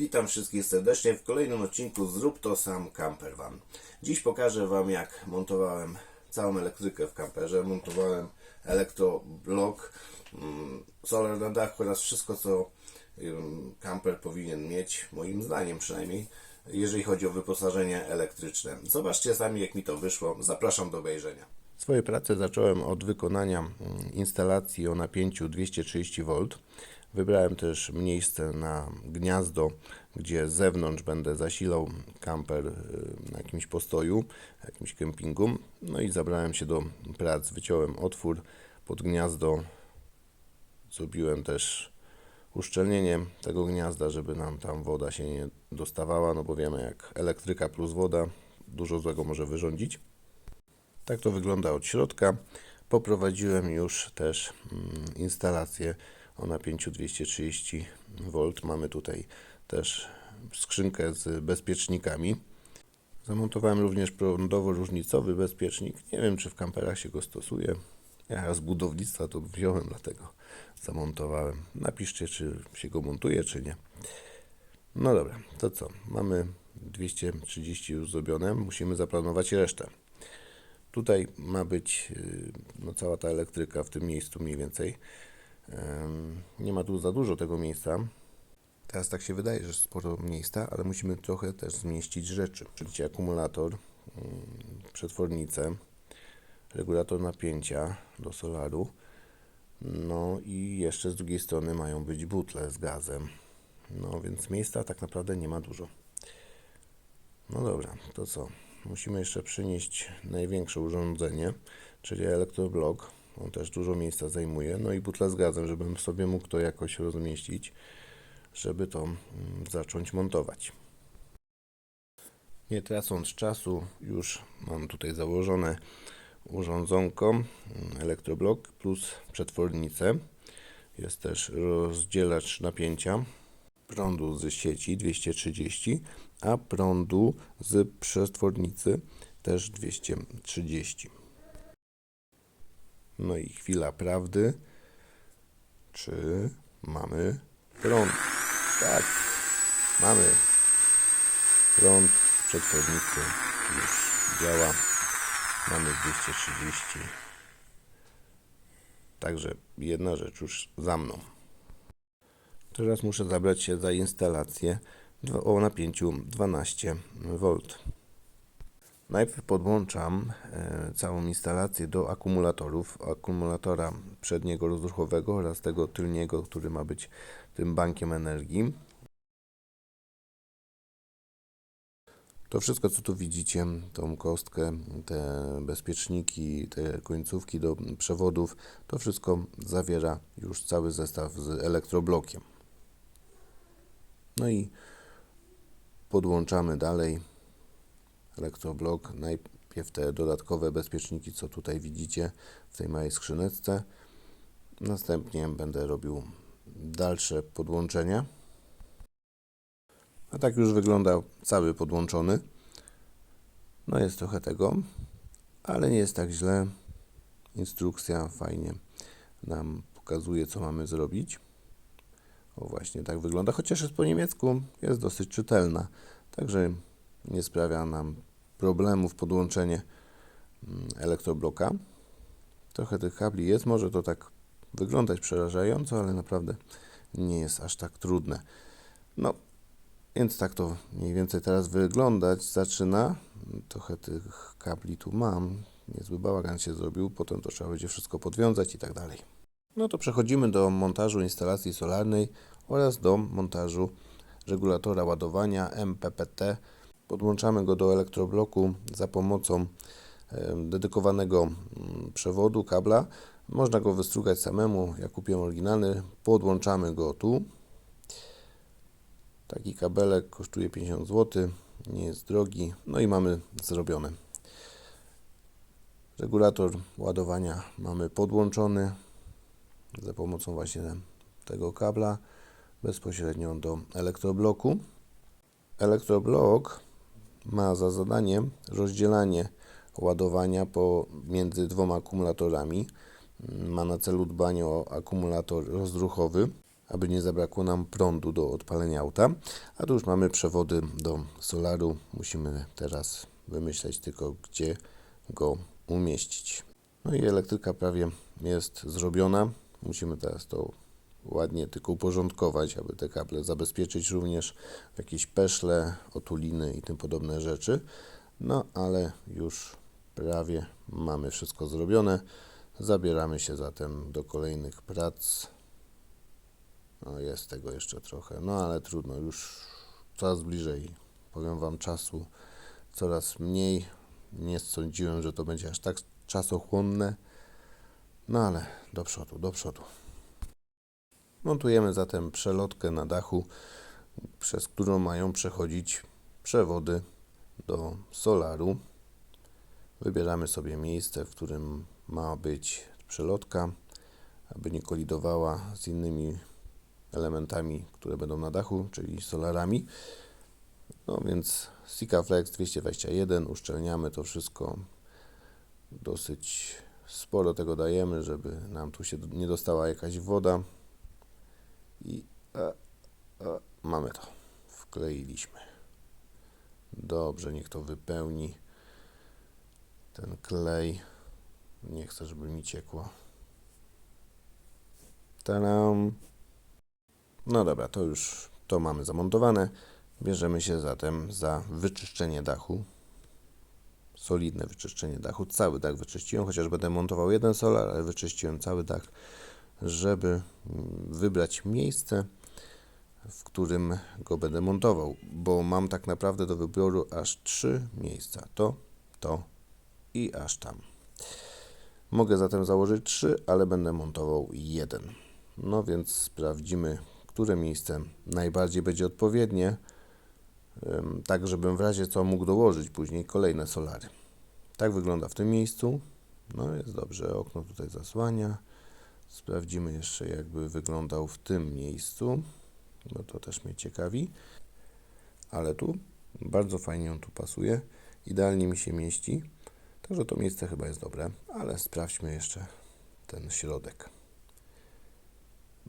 Witam wszystkich serdecznie w kolejnym odcinku Zrób to sam camper van. Dziś pokażę Wam jak montowałem całą elektrykę w camperze. Montowałem elektroblok, mm, solar na dachu oraz wszystko co ym, camper powinien mieć, moim zdaniem przynajmniej, jeżeli chodzi o wyposażenie elektryczne. Zobaczcie sami jak mi to wyszło. Zapraszam do obejrzenia. Swoje prace zacząłem od wykonania mm, instalacji o napięciu 230 V. Wybrałem też miejsce na gniazdo, gdzie z zewnątrz będę zasilał kamper y, na jakimś postoju, jakimś kempingu. No i zabrałem się do prac. Wyciąłem otwór pod gniazdo. Zrobiłem też uszczelnienie tego gniazda, żeby nam tam woda się nie dostawała, no bo wiemy jak elektryka plus woda dużo złego może wyrządzić. Tak to wygląda od środka. Poprowadziłem już też mm, instalację o napięciu 230 V. Mamy tutaj też skrzynkę z bezpiecznikami. Zamontowałem również prądowo-różnicowy bezpiecznik. Nie wiem, czy w kamperach się go stosuje. Ja z budownictwa to wziąłem, dlatego zamontowałem. Napiszcie, czy się go montuje, czy nie. No dobra, to co? Mamy 230 już zrobione. Musimy zaplanować resztę. Tutaj ma być y, no, cała ta elektryka w tym miejscu mniej więcej. Nie ma tu za dużo tego miejsca. Teraz tak się wydaje, że sporo miejsca, ale musimy trochę też zmieścić rzeczy. Czyli akumulator, mm, przetwornicę, regulator napięcia do solaru. No i jeszcze z drugiej strony mają być butle z gazem. No więc miejsca tak naprawdę nie ma dużo. No dobra, to co? Musimy jeszcze przynieść największe urządzenie, czyli elektroblok. On też dużo miejsca zajmuje. No i butle z gazem, żebym sobie mógł to jakoś rozmieścić, żeby to mm, zacząć montować. Nie tracąc czasu, już mam tutaj założone urządzonko, mm, elektroblok plus przetwornicę. Jest też rozdzielacz napięcia prądu z sieci 230, a prądu z przetwornicy też 230. No i chwila prawdy. Czy mamy prąd? Tak, mamy prąd z przetwornicy już działa. Mamy 230. Także jedna rzecz już za mną. Teraz muszę zabrać się za instalację o napięciu 12 V. Najpierw podłączam e, całą instalację do akumulatorów, akumulatora przedniego rozruchowego oraz tego tylniego, który ma być tym bankiem energii. To wszystko, co tu widzicie, tą kostkę, te bezpieczniki, te końcówki do przewodów, to wszystko zawiera już cały zestaw z elektroblokiem. No i podłączamy dalej elektroblok. Najpierw te dodatkowe bezpieczniki, co tutaj widzicie w tej małej skrzyneczce. Następnie będę robił dalsze podłączenia. A tak już wygląda cały podłączony. No jest trochę tego, ale nie jest tak źle. Instrukcja fajnie nam pokazuje, co mamy zrobić. O właśnie tak wygląda, chociaż jest po niemiecku, jest dosyć czytelna. Także nie sprawia nam problemów podłączenie mm, elektrobloka. Trochę tych kabli jest, może to tak wyglądać przerażająco, ale naprawdę nie jest aż tak trudne. No, więc tak to mniej więcej teraz wyglądać zaczyna. Trochę tych kabli tu mam. Niezły bałagan się zrobił, potem to trzeba będzie wszystko podwiązać i tak dalej. No to przechodzimy do montażu instalacji solarnej oraz do montażu regulatora ładowania MPPT. Podłączamy go do elektrobloku za pomocą dedykowanego przewodu, kabla. Można go wystrugać samemu, ja kupiłem oryginalny. Podłączamy go tu. Taki kabelek kosztuje 50 zł, nie jest drogi. No i mamy zrobione. Regulator ładowania mamy podłączony za pomocą właśnie tego kabla bezpośrednio do elektrobloku. Elektroblok ma za zadanie rozdzielanie ładowania pomiędzy dwoma akumulatorami. Ma na celu dbanie o akumulator rozruchowy, aby nie zabrakło nam prądu do odpalenia auta. A tu już mamy przewody do solaru. Musimy teraz wymyśleć tylko, gdzie go umieścić. No i elektryka prawie jest zrobiona. Musimy teraz to ładnie tylko uporządkować, aby te kable zabezpieczyć również jakieś peszle, otuliny i tym podobne rzeczy. No ale już prawie mamy wszystko zrobione. Zabieramy się zatem do kolejnych prac. No jest tego jeszcze trochę, no ale trudno, już coraz bliżej. Powiem Wam czasu coraz mniej. Nie sądziłem, że to będzie aż tak czasochłonne. No ale do przodu, do przodu. Montujemy zatem przelotkę na dachu, przez którą mają przechodzić przewody do solaru. Wybieramy sobie miejsce, w którym ma być przelotka, aby nie kolidowała z innymi elementami, które będą na dachu, czyli solarami. No więc Sikaflex 221, uszczelniamy to wszystko. Dosyć sporo tego dajemy, żeby nam tu się nie dostała jakaś woda. I a, a, mamy to. Wkleiliśmy. Dobrze, niech to wypełni ten klej. Nie chcę, żeby mi ciekło. Tadam. No dobra, to już to mamy zamontowane. Bierzemy się zatem za wyczyszczenie dachu. Solidne wyczyszczenie dachu. Cały dach wyczyściłem, chociaż będę montował jeden solar, ale wyczyściłem cały dach, żeby mm, wybrać miejsce, w którym go będę montował, bo mam tak naprawdę do wyboru aż trzy miejsca. To, to i aż tam. Mogę zatem założyć trzy, ale będę montował jeden. No więc sprawdzimy, które miejsce najbardziej będzie odpowiednie, tak żebym w razie co mógł dołożyć później kolejne solary. Tak wygląda w tym miejscu. No jest dobrze, okno tutaj zasłania. Sprawdzimy jeszcze, jakby wyglądał w tym miejscu, bo to też mnie ciekawi. Ale tu bardzo fajnie on tu pasuje, idealnie mi się mieści. Także to miejsce chyba jest dobre, ale sprawdźmy jeszcze ten środek.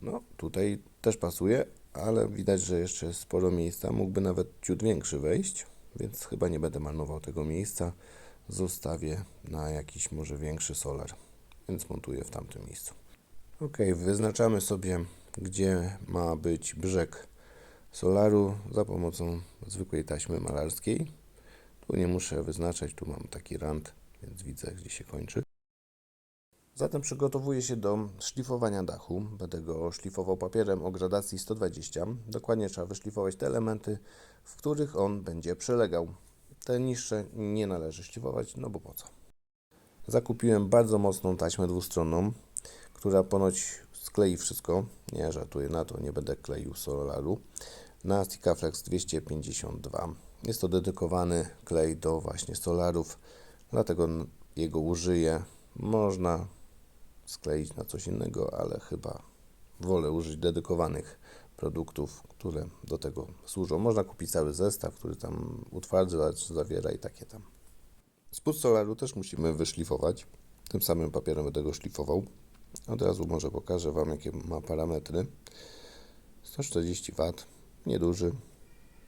No, tutaj też pasuje, ale widać, że jeszcze jest sporo miejsca. Mógłby nawet ciut większy wejść, więc chyba nie będę marnował tego miejsca. Zostawię na jakiś może większy solar, więc montuję w tamtym miejscu. Ok, wyznaczamy sobie, gdzie ma być brzeg solaru za pomocą zwykłej taśmy malarskiej. Tu nie muszę wyznaczać, tu mam taki rand, więc widzę, gdzie się kończy. Zatem przygotowuję się do szlifowania dachu. Będę go szlifował papierem o gradacji 120. Dokładnie trzeba wyszlifować te elementy, w których on będzie przylegał. Te niższe nie należy szlifować, no bo po co. Zakupiłem bardzo mocną taśmę dwustronną, która ponoć sklei wszystko. Nie żartuję na to, nie będę kleił solaru. Na Sticaflex 252. Jest to dedykowany klej do właśnie solarów, dlatego jego użyję. Można skleić na coś innego, ale chyba wolę użyć dedykowanych produktów, które do tego służą. Można kupić cały zestaw, który tam utwardzacz zawiera i takie tam. Spód solaru też musimy wyszlifować. Tym samym papierem będę go szlifował. Od razu może pokażę Wam, jakie ma parametry. 140 W, nieduży,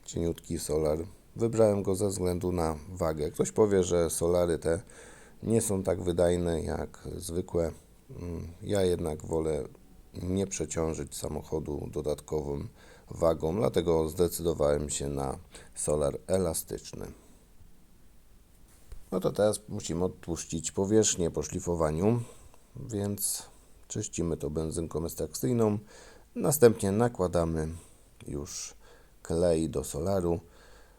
cieniutki solar. Wybrałem go ze względu na wagę. Ktoś powie, że solary te nie są tak wydajne jak zwykłe. Mm, Ja jednak wolę nie przeciążyć samochodu dodatkową wagą, dlatego zdecydowałem się na solar elastyczny. No to teraz musimy odtłuszczyć powierzchnię po szlifowaniu, więc czyścimy to benzynką ekstrakcyjną. Następnie nakładamy już klej do solaru.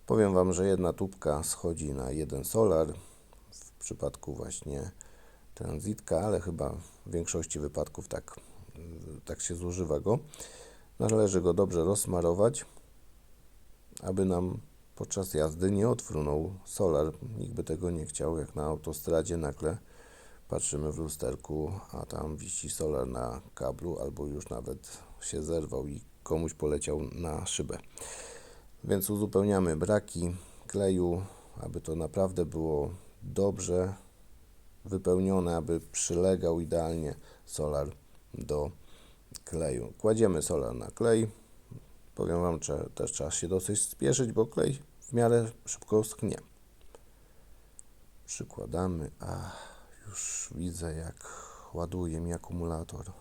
Powiem Wam, że jedna tubka schodzi na jeden solar w przypadku właśnie transitka, ale chyba w większości wypadków tak, tak się zużywa go. Należy go dobrze rozsmarować, aby nam podczas jazdy nie odfrunął solar. Nikt by tego nie chciał, jak na autostradzie nagle patrzymy w lusterku, a tam wisi solar na kablu, albo już nawet się zerwał i komuś poleciał na szybę. Więc uzupełniamy braki kleju, aby to naprawdę było dobrze wypełnione, aby przylegał idealnie solar do kleju. Kładziemy solar na klej. Powiem Wam, że też trzeba się dosyć spieszyć, bo klej w miarę szybko schnie. Przykładamy, a już widzę jak ładuje mi akumulator.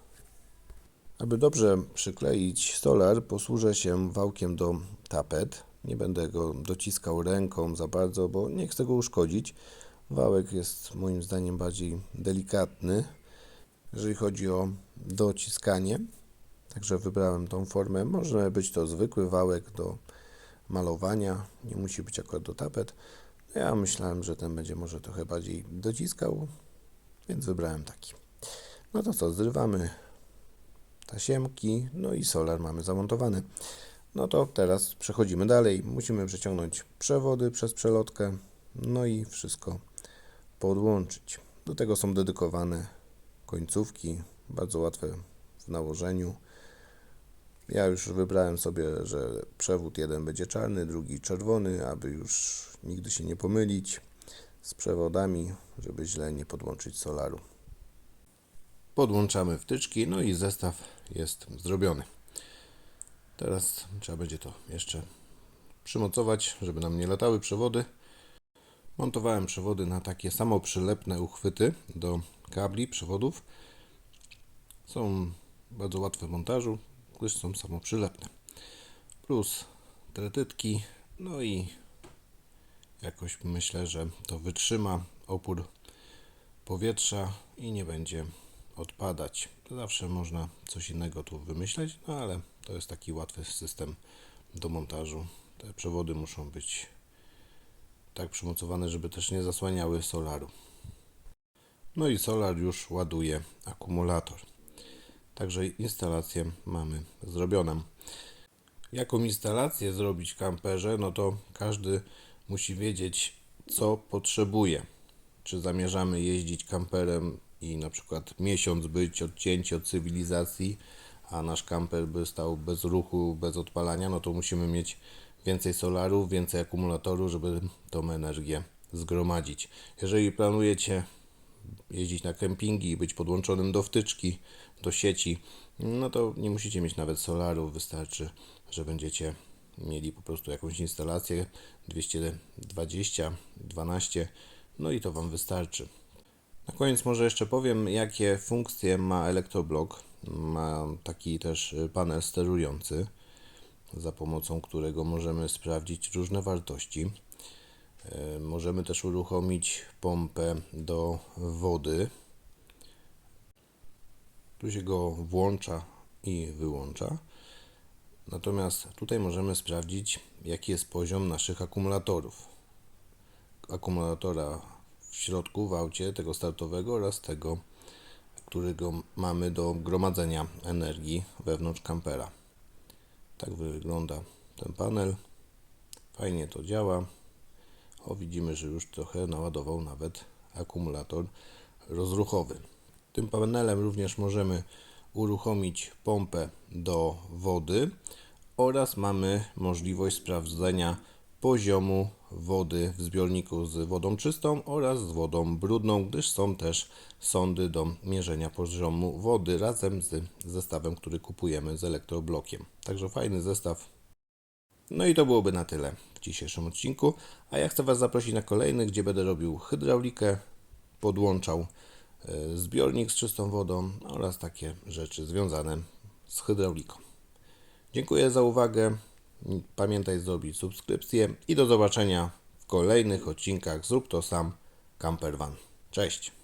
Aby dobrze przykleić solar, posłużę się wałkiem do tapet. Nie będę go dociskał ręką za bardzo, bo nie chcę go uszkodzić. Wałek jest moim zdaniem bardziej delikatny, jeżeli chodzi o dociskanie. Także wybrałem tą formę. Może być to zwykły wałek do malowania, nie musi być akurat do tapet. Ja myślałem, że ten będzie może trochę bardziej dociskał, więc wybrałem taki. No to co, zrywamy tasiemki, no i solar mamy zamontowany. No to teraz przechodzimy dalej. Musimy przeciągnąć przewody przez przelotkę, no i wszystko podłączyć. Do tego są dedykowane końcówki, bardzo łatwe w nałożeniu. Ja już wybrałem sobie, że przewód jeden będzie czarny, drugi czerwony, aby już nigdy się nie pomylić z przewodami, żeby źle nie podłączyć solaru. Podłączamy wtyczki, no i zestaw jest zrobiony. Teraz trzeba będzie to jeszcze przymocować, żeby nam nie latały przewody. Montowałem przewody na takie samo przylepne uchwyty do kabli, przewodów. Są bardzo łatwe w montażu, gdyż są samo przylepne. Plus tretytki, no i jakoś myślę, że to wytrzyma opór powietrza i nie będzie odpadać. Zawsze można coś innego tu wymyśleć, no ale to jest taki łatwy system do montażu. Te przewody muszą być tak przymocowane, żeby też nie zasłaniały solaru. No i solar już ładuje akumulator. Także instalację mamy zrobioną. Jaką instalację zrobić w kamperze, no to każdy musi wiedzieć, co potrzebuje. Czy zamierzamy jeździć kamperem i na przykład miesiąc być odcięci od cywilizacji, a nasz kamper by stał bez ruchu, bez odpalania, no to musimy mieć więcej solarów, więcej akumulatorów, żeby tą energię zgromadzić. Jeżeli planujecie jeździć na kempingi i być podłączonym do wtyczki, do sieci, no to nie musicie mieć nawet solarów, wystarczy, że będziecie mieli po prostu jakąś instalację 220, 12, no i to Wam wystarczy. Na koniec może jeszcze powiem, jakie funkcje ma elektroblok. Ma taki też panel sterujący, za pomocą którego możemy sprawdzić różne wartości. E, Możemy też uruchomić pompę do wody. Tu się go włącza i wyłącza. Natomiast tutaj możemy sprawdzić, jaki jest poziom naszych akumulatorów. Akumulatora w środku, w aucie, tego startowego oraz tego, którego mamy do gromadzenia energii wewnątrz kampera. Tak wygląda ten panel. Fajnie to działa. O, widzimy, że już trochę naładował nawet akumulator rozruchowy. Tym panelem również możemy uruchomić pompę do wody oraz mamy możliwość sprawdzenia poziomu wody w zbiorniku z wodą czystą oraz z wodą brudną, gdyż są też sondy do mierzenia poziomu wody razem z zestawem, który kupujemy z elektroblokiem. Także fajny zestaw. No i to byłoby na tyle w dzisiejszym odcinku, a ja chcę Was zaprosić na kolejny, gdzie będę robił hydraulikę, podłączał zbiornik z czystą wodą oraz takie rzeczy związane z hydrauliką. Dziękuję za uwagę. Pamiętaj zrobić subskrypcję i do zobaczenia w kolejnych odcinkach Zrób to sam Camper Van. Cześć!